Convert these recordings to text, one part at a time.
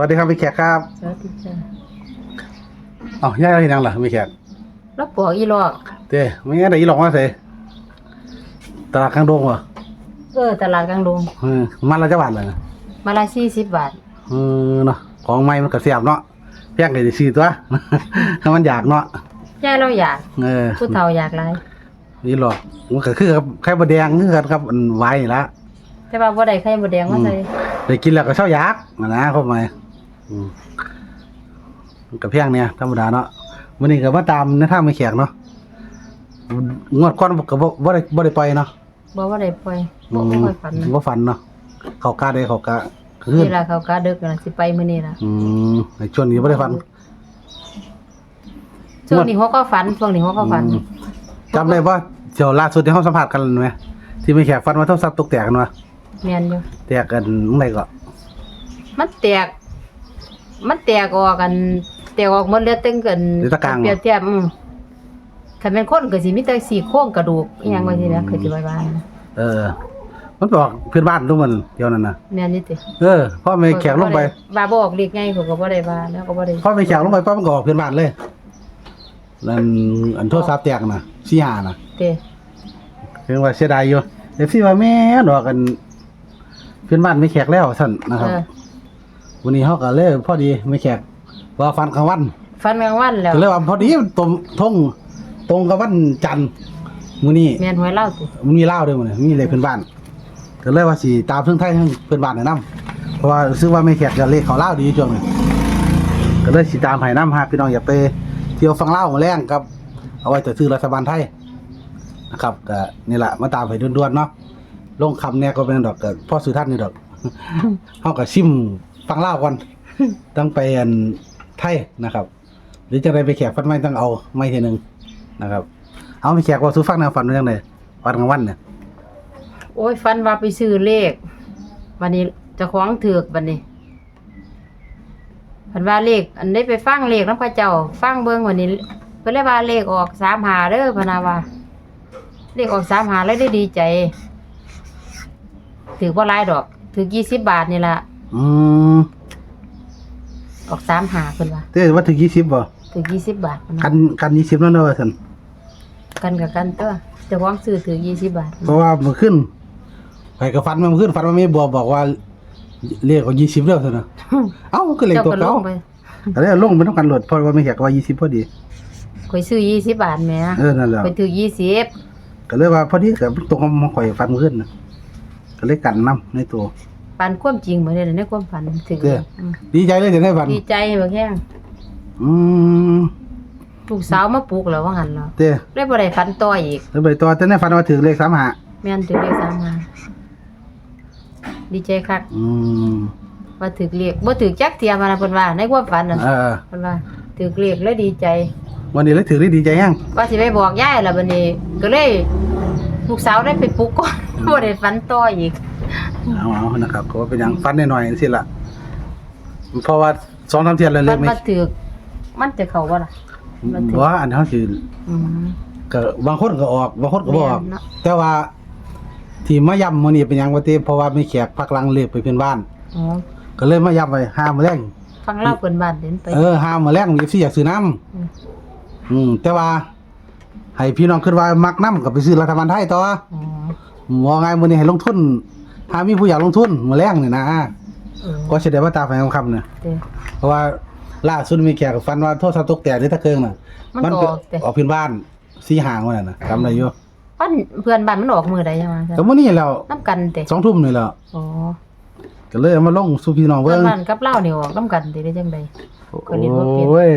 วัสดีครับพี่แขกครับสวัสดีจ้ะอ๋อย่าอะไรนังล่ะพี่แขกแล้วปอกอีหลอกเต้ไม่งั้นได้อีหลอกมาใส่ตลาดข้างดงวะเออตลาดกลางดงเออมันละจังหวัดเลยนะมาละสี่สิบบาทเออเนาะของใหม่มันก็เสียบเนาะเพียงได้ซื้อตัวถ้ามันอยากเนาะยายเราอยากเออผู้เฒ่าอยากหลายอีหลอกมันก็คือกับไข่บดแดงคือกันครับอันไว้นี่ละแต่ว่าบ่ได้ไข่มดแดงมาใส่ได้กินแล้วก็เช้าอยากนะนะเข้ามา อืมมันกับเพียงเนี่ยธรรมดาเนาะวันนี้ก็มาตามในทางไม่แขกเนาะงวดก้อนก็บ่บ่ได้บ่ได้ปล่อยเนาะบ่ว่าได้ปล่อยบ่บ่ค่อยฝันนะว่าฝันเนาะเขากล้าได้เขากล้าคืนเวลาเขากาดึกน่ะสิไปมื้อนี้ล่ะอืมในช่วงนี้ไม่ได้ฝันช่วงนี้เขาก็ฝันช่วงนี้เขาก็ฝันอืมจำได้ว่าเดี๋ยวล่าสุดที่เขาสัมผัสกันไหมที่ไม่แขกฟันว่าโทรศัพท์ตกแตกกันวะแม่นอยู่แตกกันเมื่อไหร่ก็มันแตก มันแตกออกกัน แตกออกหมดเหลือแต่งกันหรือตะกลางเปรียบเทียบอืมคันเป็นคนก็สิมีแต่สี่โครงกระดูกอีหยังว่าซี่นะเคยสิว่าว่านะเออ มันบอกเพื่อนบ้านทุกมันเดียวนั่นนะแม่นนี่ติเออพ่อไม่แขกลงไปว่าบ่ออกเด็กไงผมก็บ่ได้ว่าแล้วก็บ่ได้พ่อไม่แขกลงไปป้ามันก็ออกเพื่อนบ้านเลยนั่นอันโทรศัพท์แตกนะสี่ห้านะเต้เพียงว่าเสียดายอยู่เดี๋ยวพี่ว่าแม่ดอกกัน เพื่อนบ้านไม่แขกแล้วสั่นนะครับ เออ วันนี้เขาก็เลยพอดีไม่แขกว่าฟันกลางวันฟันกลางวันแล้วก็เลยว่าพอดีมันตรงทงตรงกับวันจันทร์มื้อนี้แม่นหวยเล่าติมันมีเหล้าด้วยมื้อนี้มีเลขเพื่อนบ้านก็เลยว่าสิตามเพื่อนไทยทั้งเพื่อนบ้านให้นํเพราะว่าซึ่งว่าไม่แขกจะเลขเขาเหล้าดีช่วงนี้ก็เลยสิตามให้นํหากพี่น้องอยากไปเที่ยวฟังเหล้ามาแรงครับ เอาไว้แต่ซื้อรัฐบาลไทยนะครับก็นี่แหละมาตามให้ด่วนๆเนาะลงคำเนี่ยก็เป็นดอกก็พ่อสุทัศน์นี่ดอกเฮาก็ชิม ฟังเหล้าก่อน ต้องไปอันไทยนะครับ หรือจะได้ไปแขกฟันไม่ต้องเอาไม่ทีหนึ่งนะครับ เอาไปแขกว่าซื้อฟังแนวฟันไว้ยังไงฟันกลางวันเนี่ยโอ้ยฟันว่าไปซื้อเลขวันนี้เจะคล้าของถือกวันนี้พันว่าเลข อันนี้ไปฟังเลขน้ำพระเจ้า ฟังเบิ่งวันนี้เพิ่นเลยว่าเลขออกสามหาเด้อพะนาว่าเลขออกสามหาแล้วได้ดีใจ ถือว่าหลายดอก ถือยี่สิบบาทนี่ล่ะ อืมออกสามหาเพิ่นว่าเต้ว่าถึงยี่สิบบ่ถือยี่สิบบาทเพิ่นกัว่านกันยี่สิบนั่นเด้อท่านกันกับกันตัวเจะคล้าของซื้อถือยี่สิบบาทเพราะว่ามันขึ้นไปกับฟันมันขึ้นฟันมันไม่บัวบอกว่าเรียกว่ายี่สิบเด้อท่านนะเอ้าก็เลยตัวก็ลเก่างไปแต่แล้วลงไปต้องกันโหลดเพราะว่าไม่แขกว่ายี่สิบพอดี ข่อยซื้อยี่สิบบาทแหม่เออนั่นแหละข่อยถือยี่สิบก็เลยว่าพอดีกับตรงกับมาข่อยฟันมันขึ้นนะก็เลยกันน้ำในตัว ปันความจริงเหมือนเดิมในความฝันถึงเด้อ อืมดีใจเลยจะได้ฟัน ดีใจบางแห้งอืมลูกสาวมาปลูกแล้วว่าหันแล้วเต้เลยบ่ได้ฝันต่ออีก แล้วไปตัวแต่ในฟันว่าถือเลขสามหาแม่นถึงเลขสามมาดีใจคักอืมว่าถึกเลขบ่ถึกจักเทียมานะเพิ่นว่าในความฝันน่ะเออเพิ่นว่าถึกเลขแล้วดีใจ วันนี้เลยถือได้ดีใจยังว่าสิไปบอกยายล่ะบัดนี้ก็เลยลูกสาวได้ไปปลูกก่อน บ่ได้ฝันต่ออีก เอาเอานะครับก็ว่าเป็นอย่างฟันหน่อยๆสิละเพราะว่าสองสามเทียนเลยเลมัยนไม่มาถึกมันจะเข้าบ่ล่ะมันถือว่าอันนี้เขาคืออืม ก็บางคนก็ออกบางคนก็บออกแม่นเนาะ แต่ว่า ที่มาย้ำมื้อนี้เป็นหยังว่าติเพราะว่ามีแขกพักหลังเลียไปเพื่อนบ้าน อ๋อก็เลยมาย้ำไว้ห้ามมื้อแรงฟังเล่าเพิ่นบ้านเดินไป เออห้ามมื้อแรงมีสิอยากซื้อน้ำมอืม แต่ว่า ให้พี่น้องคิดว่ามักน้ำก็ไปซื้อรัฐบาลไทยต่อ อ๋อว่าไงมื้อนี้ให้ลงทุน หามีผู้อยากลงทุนมื้อแรงนี่นะเออก็สิได้มาตามให้คำๆเนี่ยเด้อเพราะว่าล่าสุดมีแขกฟันว่าโทษทัพตกแต่ที่ตะเกิงน่ะมันก็ออกแต่ ออกพื้นบ้านสีหางว่าน่ะนะจำได้อยู่ปั้นเพื่อนบ้านมันออกมือใดยังไงแต่มื้อนี้แล้วน้ำกันเตะสองทุ่มนี่แหล้วอ๋อก็เลยเอามาลงสู่พี่น้องเพื่อเบิ่นงบ้านกับเล่านี่ออกน้ำกันเตะได้จังใดก็เรียกว่าเปลี่ยน โอ้ย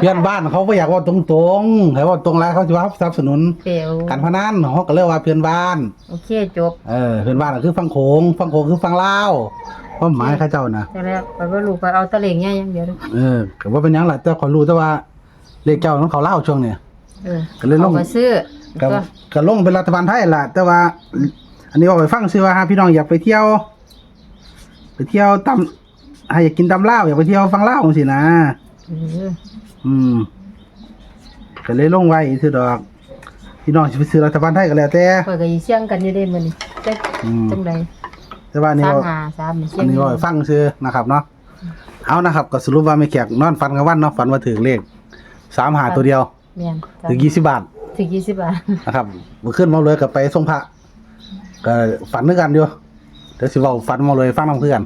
เพื่อนบ้านเขาบ่อยากว่าตรงๆให้ว่าตรงแล้วเขาสิว่าสนับสนุนเปลวการพนันเขาก็เลยว่าเพื่อนบ้าน โอเคจบเออเพื่อนบ้านก็คือฟังโขงฟังโขงคือฟังลาวความหมายเขาเจ้านะแต่แล้วไปว่าลูกไปเอาตะเหลงแง่อย่างเดียวเด้อเออก็ว่าเป็นหยังล่ะแต่ขอยรู้แต่ว่าเลขเจ้าของเขาเล่าวช่วงเนี้ยเออก็เลยลง อาไปซื้อก็ก็ก็ลงเป็นรัฐบาลไทยแหละแต่ว่า อันนี้ว่าไปฟังซื้อว่าหาพี่น้องอยากไปเที่ยว ไปเที่ยวตำให้อยากกินตำลาวอยากไปเที่ยวฟังลาวสินะเอออืมก็เลยลงไว้ซื้อดอกพี่น้องสิไปซื้อรัฐบาลไทยก็แล้วแต่ข่อยก็สิเสี่ยงกันอยู่เด้มื้อนี้จักอืมจังใดแต่ว่าอันนี่สามว่าหาสามนี่เสี่ยอังนนี้ว่าไปฟังซื้อนะครับเนาะเอานะครับก็สรุปว่าไม่แขกนอนฝันกลางวันเนาะฝันว่าถึงเลขสามหาตัวเดียวแม่นจ้ะถึงยี่สิบบาท ถึงยี่สิบบาทนะครับเมื่อขึ้นมาเลยกับไปส่งพระก็ฝันด้วยกันอยู่เดี๋ยวสิเว้าฝันมาเลยฟังน้ำเพื่อน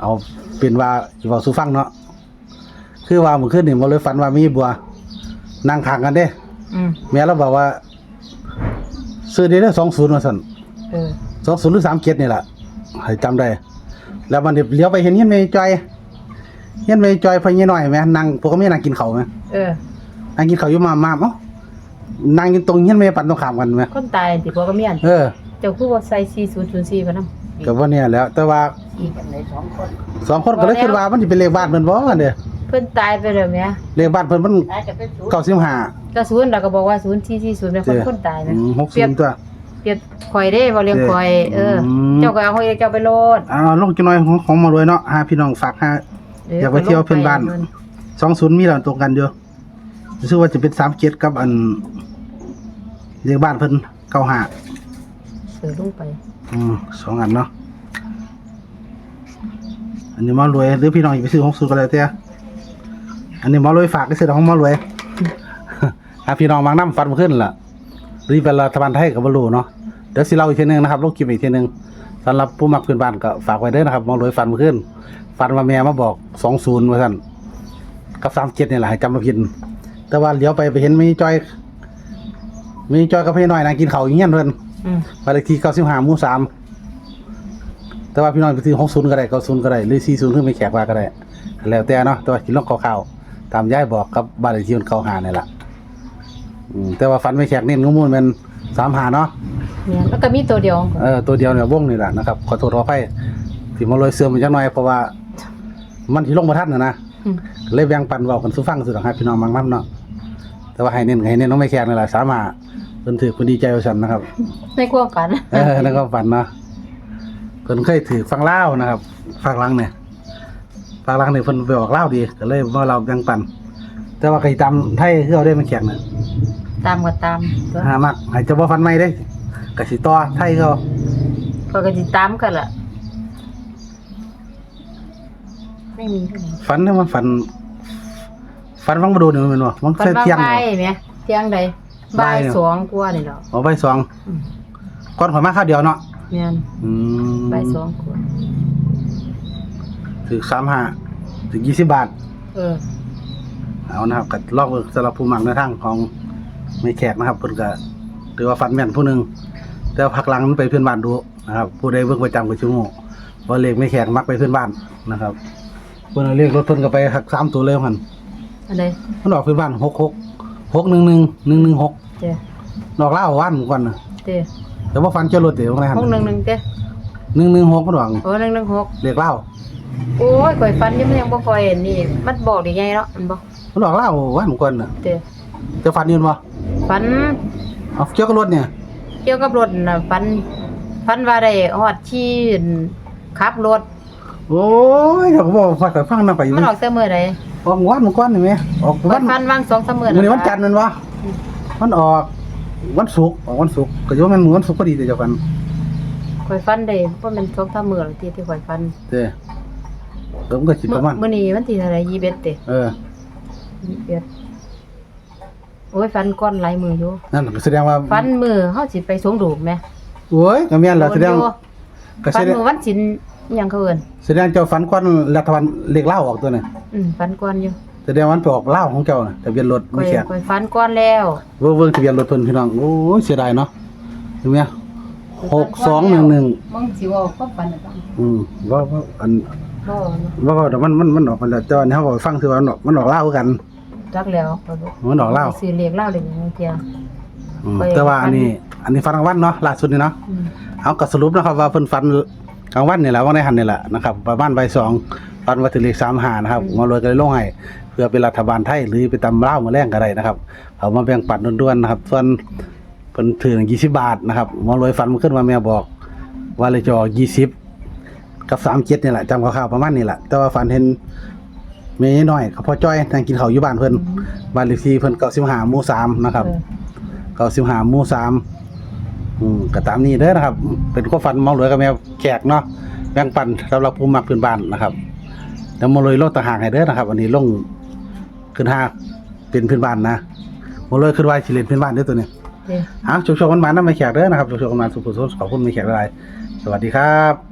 เอาเป็นว่าสิเว้าสู่ฟังเนาะ คือว่าเมื่อคืนนี่มาเลยฝันว่ามีบัวนั่งข้างกันเด้ อืมแม่เราบอกว่า ซื้อได้สองศูนย์มาสั่นเออสองศูนย์หรือสามเจ็ดนี่แหละให้จำได้ แล้วมันเดี๋ยวเลี้ยวไปเห็นเฮียนเมย์จอยเฮียนเมย์จอยพอเงี้ยหน่อยไหมนั่งพวกเขาไม่นั่งกินเขาวไหมเออนั่งกินเขาวอยู่มามาเอ้านั่งกินตรงเฮียนเมย์ปั่นตรงขามกันไหมคนตายติพ่อก็มีอันเออเจ้าคือว่าใส่4004บ่นำก็ว่าเนี่ยแหล้ว แต่ว่าอีกอันใดสองคนสองคนก็เลยคิดว่ามันจะเป็นเลขบ้านเพิ่นบ่กันเด้อ เพิ่นตายไปแล้วแหม่เลขบ้านเพิ่นมันตายจะเป็นศูนย์เก้าสิบห้าก็ศูนย์แล้วก็บอกว่า0440เป็นคนคนตายนะหกเปรีสิยบบตัว เปรียบข่อยเด้บ่เลี้ยงข่อย เอออม เจ้าก็เอาของเจ้าไปโลดอ่าลงจังหน่อยของของมารวยเนาะหาพี่น้องฝากหาอยากไปเที่ยวเพื่อนบ้าน สองศูนย์มีแล้วตรงกันอยู่รู้สึกว่าจะเป็นสามเจ็ดกับอันเลขบ้านเพิ่นเก้าห้าเออลงไปอืมสองอันเนาะอันนี้หมารวยหรือพี่น้องอยากไปซื้อหกศูนย์ก็แล้วแต่ อันนี้หมารวยฝากไปซื้อของหมารวยถ้าพี่น้องบางน้ำฟันมาขึ้นล่ะหรือเป็นรัฐบาลไทยกับบรูเนาะเดี๋ยวสิเล่าอีกทีหนึงนะครับลูกคลิปอีกทีหนึงสำหรับผู้มักพื้นบ้านก็ฝากไว้เด้อนะครับหมารวยฟันมาขึ้น ฟันมาแม่มาบอกสองศูนย์ว่าท่นกับสามเจ็ดนี่แหละให้จำมาพินแต่ว่าเลี้ยวไปไปเห็นมีจอย มีจอยกับพี่น้อยนางกินข้าวอย่างเงี้ยเพิ่นอืมบ้านเลขที่เก้าสิบห้าหมู่สามแต่ว่าพี่น้องไปซื้อหกศูนย์ก็ได้เก้าศูนย์ก็ได้หรือสี่ศูนย์ขึ้นไปแขกว่าก็ได้แล้วแต่เนาะแต่ว่ากินลอกข่าวๆ ตามย้ายบอกกับบ้านเลขที่มันเก้าหานี่แหละอืมแต่ว่าฟันไม่แขกเน้นงมูลเป็นสามหาเนาะเนี่ยแล้วก็มีตัวเดียวเออตัวเดียวเนี่ยวงนี่แหละนะครับขอโทษขออภัยที่มาลอยเสื่อมมันจักหน่อยเพราะว่า มันที่ลงมาทันนะนะอืมเลยแบ่งปันเว้ากันสู่ฟังสุดครับพี่น้องบางน้ำเนาะแต่ว่าให้เน้นก็ให้เน้นน้องไม่แขกนี่แหละสามหาเพิ่นถือคนดีใจว่าฉันนะครับ ในความฝัน เออแล้วก็ฝันเนาะเพิ่นเคยถือฟังเล่าวนะครับฟังหลังเนี่ย ฟังหลังเนี่ยเพิ่นไปออกเล่าวดีก็เลยว่าเราแบ่งปัน แต่ว่าใครตามไทยคือเอาได้มาแข่งน่ะตามก็ตามตัวหามักให้จะบ่ฟันไม่ได้ก็สิต่อไทยเขาก็ก็สิตามกันล่ะไม่มีเท่าไหร่ฝันเนี่ยมันฝันฝันฟังบ่ดูนี่มันแม่นบ่มันฝันเคยว่าเที่ยงบ่าเนาะยแหมเที่ยงใดบ่าบ่ายยเนี่ยสองกว่านี่แหล้วเอาไปสองอืมก่อนข่อยมาข้าวเดียวเนาะแม่นอืมบ่ายสองกว่า ถึง35ถึง20บาท เออ เอานะครับก็ลองเบิ่งสำหรับผู้มักในทางของไม่แขกนะครับเพิ่นก็ถือว่าฟันแม่นผู้หนึงแต่ว่าพักหลังมันไปเพื่อนบ้านดูนะครับ ผู้ใดเบิ่งประจำก็สิฮู้ว่าเลขไม่แขกมักไปเพื่อนบ้านนะครับเพิ่นเอาเลขรถเพิ่นก็ไปหักสามตัวเลยมันอันใดมันออกเพื่อนบ้าน66 611 116เจ้อดอกลาววันก่อนน่ะเจ้อแต่ว่าฟันเจ้ารถเดี๋ยวว่าไงหั่หกหนึ่งหนึ่งเจ้อ116มันดอกโอ้หนึ่งหนึ่งหกเลขลาว โอ้ยข่อยฟันนี่มันยังบ่ค่อยนี่ มันบอกได้ไงเนาะมันบ่มันดอกลาววันก่อนน่ะเจ้อจะฟันอยืนบ่ฟันเอาเกี่ยวกับรถเนี่ยเกี่ยวกับรถน่ะฟันฟันว่าได้ฮอดที่ขับรถ โอ้ยเดี๋ยวก็บอกฟังไปฟังนำไปอยู่มันออกแต่มื้อใดออกวันมันก่อนนี่แม่ออกข่วัอนยฟันวาง2 3มื้อมื้อนี้วันจันทร์แมันวะมันออกวันศุกร์ออกวันศุกร์ก็อยู่ว่ามันมื้อวันศุกร์พอดีแต่เจ้ากันข่อยฟันได้บ่แม่น2 3มื้อแล้วที่ที่ข่อยฟันเด้อ เออมันก็สิประมาณมื้อนี้วันที่เท่าไหร่21เด้เออ21โอ้ยฟันก้อนหลายมืออยู่นั่นก็แสดงว่าฟันมือเฮาสิไปสงดูกแหมโอ้ยก็แม่นล่ะแสดงโอยู่ก็ฟัแสนดงมือวันศิลป์อิหยังเขาเอิ้นแสดงเจ้าฝันก่อนรัฐบาลเลขลาวออกตัวนี่อืมฟันก้อนอยู่แสดงว่ามันไปออกลาวของเจ้าน่ะทะเบียนรถข่ไม่อยแข็งข่อยฟันก้อนแล้วเบิ่งเบิ่งทะเบียนรถเพิ่นพี่น้องโอ้ยเสียดายเนาะเห็นไหม6211มึงสิเว่าความฝันน่ะบ้างอืมว่าว่าอัน บ่เนาะว่าว่าเดี๋ยวมันมันมันออกมาแล้วแต่ว่าอันนี้เฮาก็ฟังคือว่ามันออกมันออกลาวคือกัน จักแล้วข่อยบ่มันออกลาวสิเรียกเล่าได้ยังเที่ยอืมไปแต่ว่าอันนี้ฟันอันนี้ฟันกลางวันเนาะล่าสุดนี่เนาะอืมเอาก็สรุปนะครับว่าเพิ่นฟันกลางวันนี่แหละว่าในหันนี่แหละนะครับประมาณบ่ายสองฟันว่าถึงเลขสามหานะครับมาเลยก็เลยลงให้เพื่อเป็นรัฐบาลไทยหรือไปตำเล่าวมาแรงก็ได้นะครับเอามาแบ่งปันด่วนๆนะครับส่วนเพิ่นถือ20บาทนะครับมาเลยฟันมันขึ้นมาแม่บอกว่าเลยจะออก20 กับ37นี่แหละจำคร่าวๆประมาณนี้แหละแต่ว่าฟันเห็นเมยน้อยกับพ่อจ้อยนั่งกินข้าวอยู่บ้านเพิ่นบ้านเลขที่เพิ่น95หมู่3นะครับเออเก้าสิบห้าหมู่สามอืมก็ตามนี้เด้อนะครับ เป็นข้อฝันเมาเหลือกับแมวแขกเนาะแบ่งปันสำหรับผู้มักพื้นบ้านนะครับแล้วมาเลยลงต่างหากให้เด้อนะครับวันนี้ลงขึ้นห้าเป็นเพื่อนบ้านนะมาเลยขึ้นไว้สิเล่นเพื่อนบ้านเด้อตัวนี้เด้ออะโชคๆมันๆนำไม่แขกเด้อนะครับโชคๆมันๆสุขๆขอบคุณไม่แขกหลายๆสวัสดีครับ